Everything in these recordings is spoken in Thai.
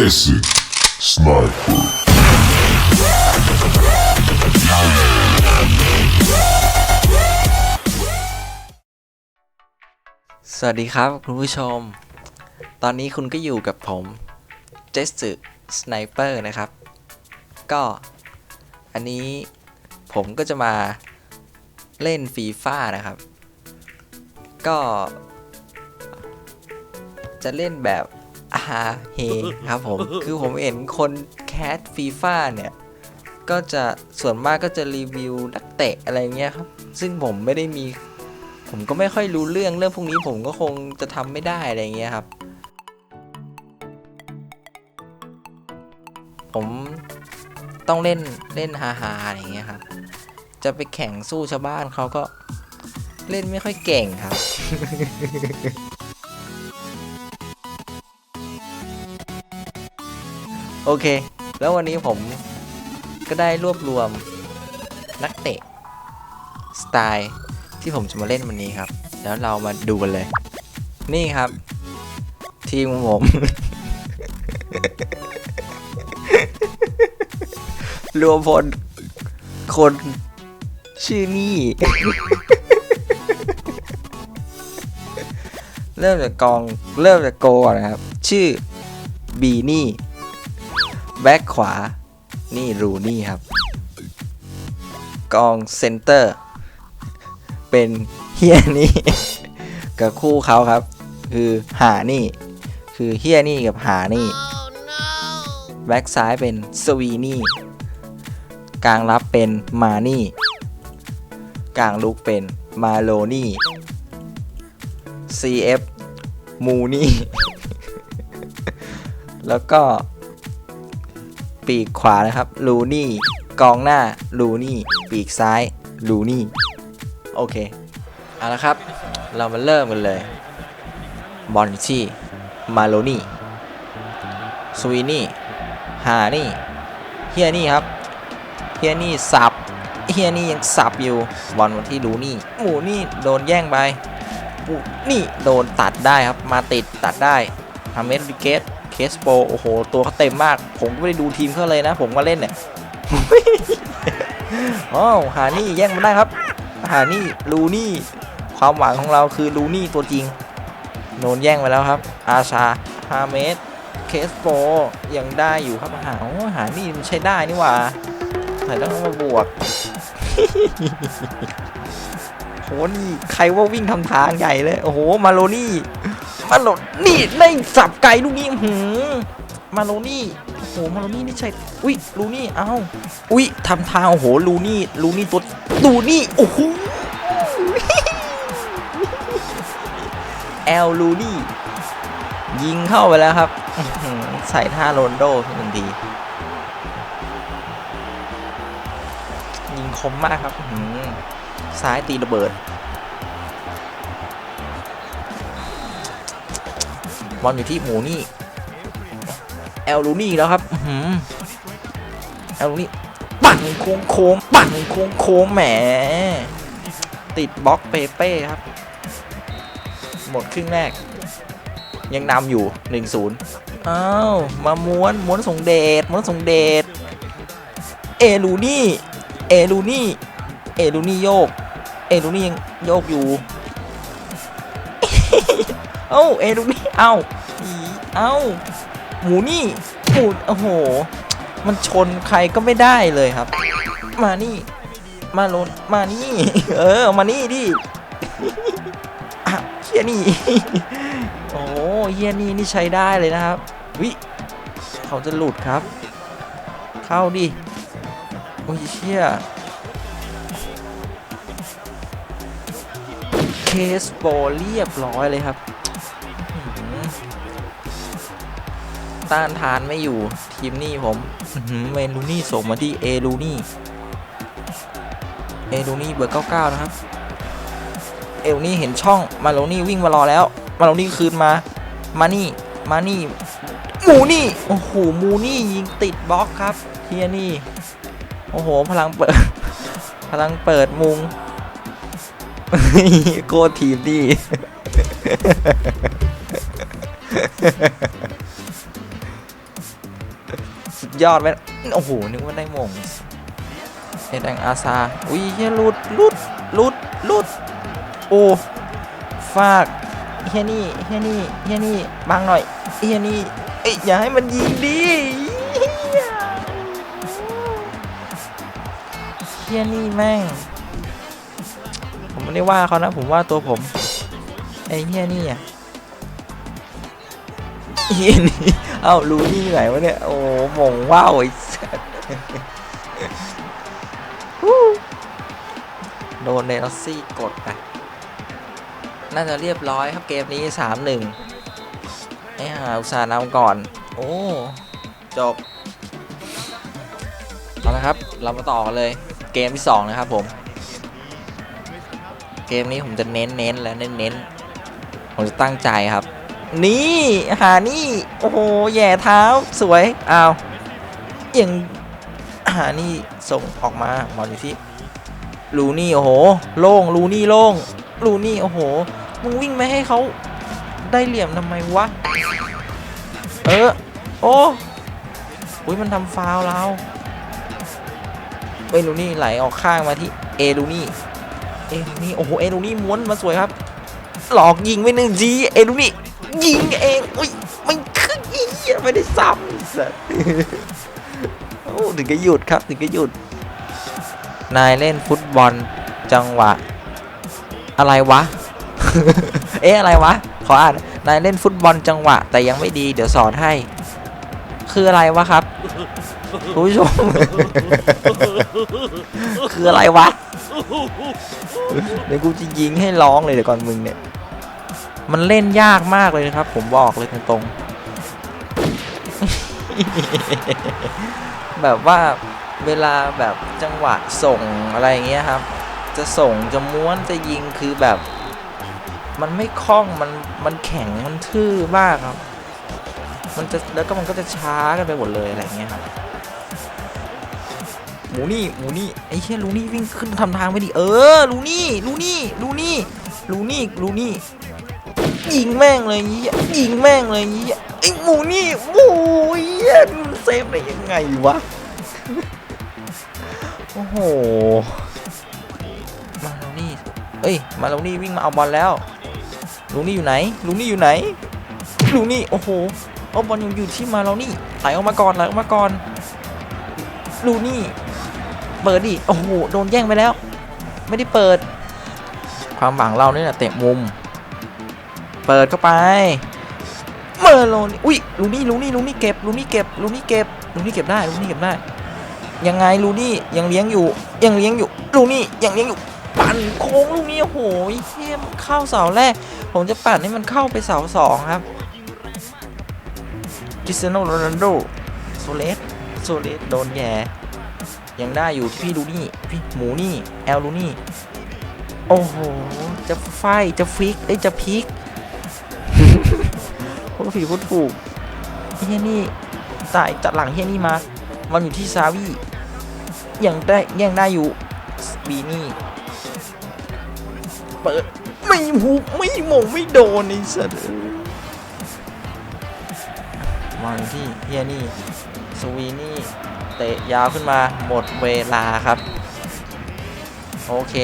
Desert Sniper. สวัสดีครับคุณผู้ชม ตอนนี้คุณก็อยู่กับผมเจสต์สไนเปอร์นะครับ ก็อันนี้ผมก็จะมาเล่นฟีฟ่านะครับ ก็จะเล่นแบบ อาเฮครับผมคือผมเห็นคนแคสฟีฟ่าเนี่ยก็จะส่วนมากก็จะรีวิวนักเตะอะไรเงี้ยครับ ซึ่งผมไม่ได้มี ผมก็ไม่ค่อยรู้เรื่องเรื่องพวกนี้ผมก็คงจะทำไม่ได้อะไรเงี้ยครับ ผมต้องเล่นเล่นฮาฮาๆอะไรเงี้ยครับ จะไปแข่งสู้ชาวบ้านเขาก็เล่นไม่ค่อยเก่งครับ โอเค แล้ววันนี้ผมก็ได้รวบรวมนักเตะสไตล์ที่ผมจะมาเล่นวันนี้ครับ แล้วเรามาดูกันเลย นี่ครับ ทีมของผม รวมพลคนชื่อนี่ เริ่มจากกองเริ่มจากโกก่อนนะครับ ชื่อบีนี่ แบ็คขวา นี่รูนี่ครับ กองเซนเตอร์ เป็นเฮียนี่ กับคู่เขาครับ คือหานี่ คือเฮียนี่กับหานี่ แบ็กซ้ายเป็นสวีนี่ กลางรับเป็นมานี่ กลางลุกเป็นมาโลนี่ CF มูนี่ แล้วก็ ปีกขวานะครับลูนี่กองหน้าลูนี่ปีกซ้ายลูนี่โอเคเอาละครับ เรามาเริ่มกันเลยบอลที่มาโลนี่สวีนี่หานี่เฮียนี่ครับเฮียนี่สับเฮียนี่ยังสับอยู่บอลมาที่ลูนี่หมูนี่โดนแย่งไปนี่โดนตัดได้ครับมาติดตัดได้ฮาเมสริเกส เคสโปโอ้โห ตัวเขาเต็มมาก ผมก็ไม่ได้ดูทีมเขาเลยนะ ผมมาเล่นเนี่ยอ๋อหานี่แย่งมาได้ครับ หานี่ลูนี่ความหวังของเราคือลูนี่ตัวจริงโดนแย่งไปแล้วครับ อาชาฮาเมสเคสโปยังได้อยู่ครับหาโอ้หานี่มันใช้ได้นี่หว่าใส่ต้องมาบวกโหนี่ใครว่าวิ่งทำทางใหญ่เลย โอ้โห มาโลนี่ มาโลนี่ได้สับไก่ลูกนี้หือมาโลนี่โอ้โหมาโลนี่นี่ใช่อุ้ยลูนี่เอ้าอุ้ยทำทางโอ้โหลูนี่ลูนี่ตัวลูนี่โอ้โหแอลลูนี่ยิงเข้าไปแล้วครับใส่ท่าโรนโดทันทียิงคมมากครับซ้ายตีระเบิด บอลอยู่ที่หมูนี่แอลลูนี่แล้วครับอื้อหือแอลลูนี่ปั่นโค้งโค้งๆปั่นโค้งโค้งๆแหม ติดบล็อกเปเป้ครับ หมดครึ่งแรก ยังนำอยู่1-0อ้าวมาม้วนม้วนส่งเดชม้วนส่งเดชเอลูนี่ เอลูนี่ เอลูนี่โยก เอลูนี่ยังโยกอยู่ เอ้าเอลูนี่เอ้าอีเอ้าหมูนี่หมูโอ้โห มันชนใครก็ไม่ได้เลยครับ มานี่ มาโลนมานี่ เออ มานี่ดิอะเฮียนี่ โอ้เฮียนี่นี่ใช้ได้เลยนะครับ วิ เขาจะหลุดครับ เข้าดิ โอ้ยเชี่ยเคสโบเรียบร้อยเลยครับ ต้านทานไม่อยู่ทีมนี่ผมเมนูนี่ส่งมาที่เอลูนี่เอลูนี่เบอร์99 นะครับ เอลนี่เห็นช่องมาโลนี่วิ่งมารอแล้ว มาโลนี่คืนมา มานี่ มานี่มูนี่ โอ้โห มูนี่ยิงติดบล็อกครับเฮียนี่ โอ้โห พลังเปิด พลังเปิดมุง โกทีมดีด ยอดไปโอ้โห นึกว่าได้มงเอแดงอาซา อุ้ยเฮียลุดลุดลุดลุดโอ้ฟากเฮียนี่เฮียนี่เฮียนี่บังหน่อยเฮียนี่เอ้ยอย่าให้มันยิงดิเหี้ยเฮียนี่แม่ง ผมไม่ได้ว่าเขานะ ผมว่าตัวผมไอ้เฮียนี่อะเฮียนี่ เอ้ารู้นี่ไหนวะเนี่ย โอ้หมงว้าวไอ้สัสโดนเนลซี่กดไป น่าจะเรียบร้อยครับเกมนี้ 3-1ไอ้ห่าอุตส่าห์นำก่อน โอ้ จบ เอาละครับ เรามาต่อกันเลย เกมที่ 2 นะครับผม เกมนี้ผมจะเน้นเน้นและเน้นเน้นผมจะตั้งใจครับ นี่หานี่ โอ้โห แย่เท้าสวยอ้าวยังหานี่ส่งออกมาบอลอยู่ที่ลูนี่โอ้โห โล่งลูนี่โล่งลูนี่โอ้โห มึงวิ่งไม่ให้เขาได้เหลี่ยมทำไมวะ เออ โอ้อุ้ยมันทำฟาวเราเอ้ยลูนี่ไหลออกข้างมาที่เอลูนี่ เอลูนี่โอ้โห เอลูนี่ม้วนมาสวยครับ หลอกยิงไปหนึ่งจีเอลูนี่ ยิงเองอุ้ยไม่ขึ้นอีเหี้ยไม่ได้ซ้ำสัสโอ้ถึงก็หยุดครับถึงก็หยุด นายเล่นฟุตบอลจังหวะ อะไรวะ เอ๊ะอะไรวะ ขออ่านนายเล่นฟุตบอลจังหวะ แต่ยังไม่ดีเดี๋ยวสอนให้ คืออะไรวะครับคุณผู้ชม คืออะไรวะเดี๋ยวกูจะยิงให้ร้องเลยเดี๋ยวก่อนมึงเนี่ย มันเล่นยากมากเลยนะครับ ผมบอกเลยตรงๆแบบว่าเวลาแบบจังหวะส่งอะไรอย่างเงี้ยครับ จะส่งจะม้วนจะยิงคือแบบ มันไม่คล่องมันมันแข็งมันทื่อมากครับ มันจะแล้วก็มันก็จะช้ากันไปหมดเลยอะไรเงี้ยครับหมูนี่หมูนี่ไอ้เชี่ยลูนี่วิ่งขึ้นทำทางไม่ดีเออลูนี่ลูนี่ลูนี่ลูนี่ลูนี่ ยิงแม่งเลยเหี้ยยิงแม่งเลยเหี้ยไอ้หมูนี่โอ้ยเหี้ยมันเซฟได้ยังไงวะโอ้โหมาลูนี่เอ้ยมาลูนี่วิ่งมาเอาบอลแล้วลูนี่อยู่ไหนลูนี่อยู่ไหนลูนี่โอ้โหเอาบอลยังอยู่ที่มาลูนี่ไหลออกมาก่อนไหลออกมาก่อนลูนี่เปิดดิโอ้โหโดนแย่งไปแล้ว ไม่ได้เปิด ความหวังเราเนี่ยเตะมุม เปิดเข้าไปเมอร์โลนอุ้ยลูนี่ลูนี่ลูนี่เก็บลูนี่เก็บลูนี่เก็บลูนี่เก็บได้ลูนี่เก็บได้ ยังไงลูนี่ยังเลี้ยงอยู่ ยังเลี้ยงอยู่ลูนี่ยังเลี้ยงอยู่ ปั่นโค้งลูกนี้โอ้โหเฮียมเข้าเสาแรก ผมจะปั่นให้มันเข้าไปเสาสองครับคริสเตียโนโรนัลโดโซเลสโซเลสโดนแย่ยังได้อยู่พี่ดูนี่พี่หมูนี่แอลลูนี่โอ้โหจะไฟจะฟิกเอ้ยจะพิก พูดผิดพูดถูกเฮียนี่ตายจัดหลังเฮียนี่มา มันอยู่ที่ซาวียังได้ยังได้อยู่บีนี่ เปิด ไม่หุบไม่หมงไม่โดนไอ้สัตว์เอ้ยมาอยู่ที่เฮียนี่สวีนี่เตะยาวขึ้นมาหมดเวลาครับ โอเค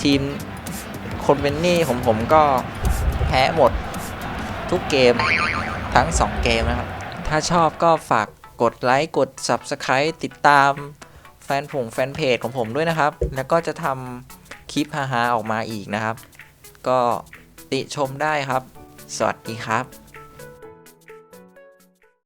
ทีมคนเป็นนี้ของผมก็แพ้หมด ทุกเกมทั้ง 2 เกมนะครับ ถ้าชอบก็ฝากกดไลค์กด Subscribe ติดตามแฟนผงแฟนเพจของผมด้วยนะครับ แล้วก็จะทำคลิปฮาๆออกมาอีกนะครับ ก็ติชมได้ครับ สวัสดีครับ